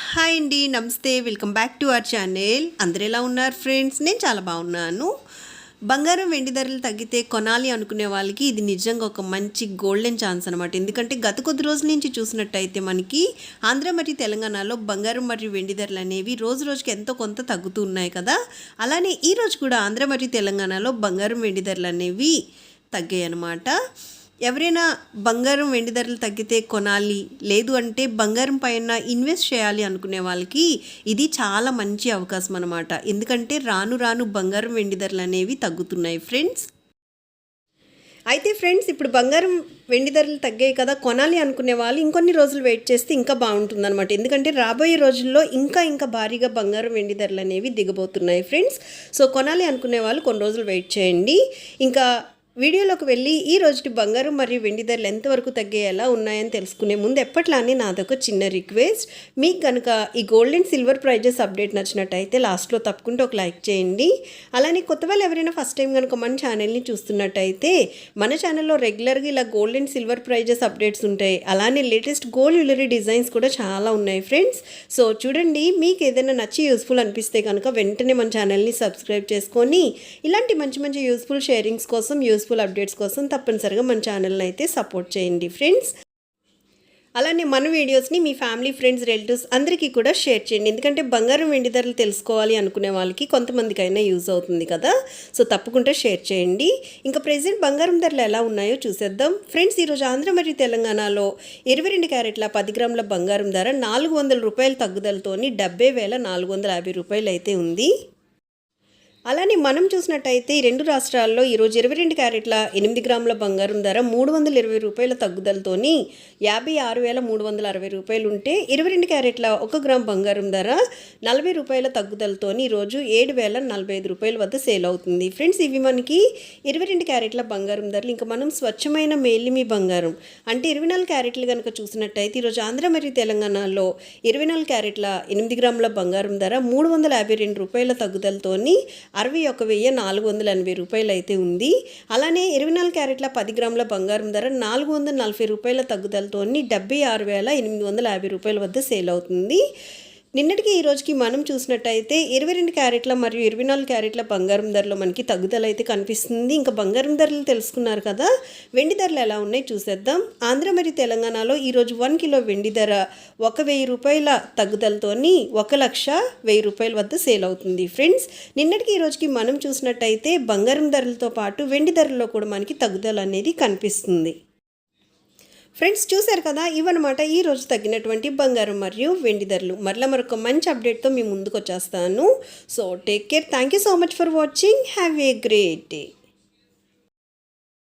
Hi అండి నమస్తే welcome back to our channel. అందరు ఎలా ఉన్నారు ఫ్రెండ్స్? నేను చాలా బాగున్నాను. బంగారం వెండి ధరలు తగ్గితే కొనాలి అనుకునే వాళ్ళకి ఇది నిజంగా ఒక మంచి గోల్డెన్ ఛాన్స్ అనమాట ఎందుకంటే గత కొద్ది రోజుల నుంచి చూసినట్టయితే మనకి ఆంధ్ర మరియు తెలంగాణలో బంగారం మరియు వెండి ధరలు అనేవి రోజు రోజుకి ఎంతో కొంత తగ్గుతూ ఉన్నాయి కదా. అలానే ఈ రోజు కూడా ఆంధ్ర మరియు తెలంగాణలో బంగారం వెండి ధరలు అనేవి తగ్గాయి అనమాట ఎవరైనా బంగారం వెండి ధరలు తగ్గితే కొనాలి లేదు అంటే బంగారం పైన ఇన్వెస్ట్ చేయాలి అనుకునే వాళ్ళకి ఇది చాలా మంచి అవకాశం అనమాట ఎందుకంటే రాను రాను బంగారం వెండి ధరలు అనేవి తగ్గుతున్నాయి ఫ్రెండ్స్. అయితే ఫ్రెండ్స్ ఇప్పుడు బంగారం వెండి ధరలు తగ్గాయి కదా కొనాలి అనుకునే వాళ్ళు ఇంకొన్ని రోజులు వెయిట్ చేస్తే ఇంకా బాగుంటుందన్నమాట. ఎందుకంటే రాబోయే రోజుల్లో ఇంకా ఇంకా భారీగా బంగారం వెండి ధరలు అనేవి దిగబోతున్నాయి ఫ్రెండ్స్. సో కొనాలి అనుకునే వాళ్ళు కొన్ని రోజులు వెయిట్ చేయండి. ఇంకా వీడియోలోకి వెళ్ళి ఈ రోజుటి బంగారం మరియు వెండి ధరలు ఎంతవరకు తగ్గేలా ఉన్నాయని తెలుసుకునే ముందు ఎప్పట్లానే నాదొక చిన్న రిక్వెస్ట్. మీకు కనుక ఈ gold and silver prizes update నచ్చినట్టయితే లాస్ట్లో తప్పకుండా ఒక లైక్ చేయండి. అలానే కొత్త వాళ్ళు ఎవరైనా ఫస్ట్ టైం కనుక మన ఛానల్ని చూస్తున్నట్టయితే మన ఛానల్లో రెగ్యులర్గా ఇలా gold and silver prizes updates ఉంటాయి. అలానే లేటెస్ట్ గోల్డ్ జ్యువెలరీ డిజైన్స్ కూడా చాలా ఉన్నాయి ఫ్రెండ్స్. సో చూడండి మీకు ఏదైనా నచ్చి యూస్ఫుల్ అనిపిస్తే కనుక వెంటనే మన ఛానల్ని సబ్స్క్రైబ్ చేసుకొని ఇలాంటి మంచి మంచి యూస్ఫుల్ షేరింగ్స్ కోసం యూస్ యూస్ఫుల్ అప్డేట్స్ కోసం తప్పనిసరిగా మన ఛానల్ని అయితే సపోర్ట్ చేయండి ఫ్రెండ్స్ అలానే మన వీడియోస్ని మీ ఫ్యామిలీ ఫ్రెండ్స్ రిలేటివ్స్ అందరికీ కూడా షేర్ చేయండి. ఎందుకంటే బంగారం వెండి ధరలు తెలుసుకోవాలి అనుకునే వాళ్ళకి కొంతమందికైనా యూజ్ అవుతుంది కదా. సో తప్పకుండా షేర్ చేయండి. ఇంకా ప్రెసెంట్ బంగారం ధరలు ఎలా ఉన్నాయో చూసేద్దాం. ఫ్రెండ్స్ ఈరోజు ఆంధ్ర మరియు తెలంగాణలో ఇరవై రెండు క్యారెట్ల పది గ్రాముల బంగారం ధర నాలుగు వందల రూపాయల తగ్గుదలతోని డెబ్బై వేల నాలుగు వందల యాభై రూపాయలు అయితే ఉంది. అలానే మనం చూసినట్టయితే ఈ రెండు రాష్ట్రాల్లో ఈరోజు ఇరవై రెండు క్యారెట్ల ఎనిమిది గ్రాముల బంగారం ధర మూడు వందల ఇరవై రూపాయల తగ్గుదలతోని యాభై ఆరు వేల మూడు వందల అరవై రూపాయలు ఉంటే ఇరవై రెండు క్యారెట్ల ఒక గ్రామ్ బంగారం ధర నలభై రూపాయల తగ్గుదలతోని ఈరోజు ఏడు వేల నలభై ఐదు రూపాయల వద్ద సేల్ అవుతుంది. ఫ్రెండ్స్ ఇవి మనకి ఇరవై రెండు క్యారెట్ల బంగారం ధరలు. ఇంకా మనం స్వచ్ఛమైన మేలిమి బంగారం అంటే ఇరవై నాలుగు క్యారెట్లు కనుక చూసినట్టయితే ఈరోజు ఆంధ్ర మరియు తెలంగాణలో ఇరవై నాలుగు క్యారెట్ల ఎనిమిది గ్రాముల బంగారం ధర మూడు వందల యాభై రెండు రూపాయల తగ్గుదలతోని అరవై ఒక వెయ్యి నాలుగు వందల ఎనభై రూపాయలు అయితే ఉంది. అలానే ఇరవై నాలుగు క్యారెట్ల పది గ్రాముల బంగారం ధర నాలుగు వందల నలభై రూపాయల తగ్గుదలతో డెబ్బై ఆరు వేల ఎనిమిది వందల యాభై రూపాయల వద్ద సేల్ అవుతుంది. నిన్నటికి ఈ రోజుకి మనం చూసినట్టయితే ఇరవై రెండు క్యారెట్ల మరియు ఇరవై నాలుగు క్యారెట్ల బంగారం ధరలో మనకి తగ్గుదల అయితే కనిపిస్తుంది. ఇంకా బంగారం ధరలు తెలుసుకున్నారు కదా వెండి ధరలు ఎలా ఉన్నాయి చూసేద్దాం. ఆంధ్ర మరియు తెలంగాణలో ఈరోజు వన్ కిలో వెండి ధర ఒక వెయ్యి రూపాయల తగ్గుదలతోని ఒక లక్ష వెయ్యి రూపాయల వద్ద సేల్ అవుతుంది. ఫ్రెండ్స్ నిన్నటికి ఈ రోజుకి మనం చూసినట్టయితే బంగారం ధరలతో పాటు వెండి ధరల్లో కూడా మనకి తగ్గుదల అనేది కనిపిస్తుంది. ఫ్రెండ్స్ చూశారు కదా? ఇవన్నమాట ఈరోజు తగ్గినటువంటి బంగారం మరియు వెండి ధరలు. మరలా మరొక మంచి అప్డేట్తో మీ ముందుకు వచ్చేస్తాను so take care thank you so much for watching have a great day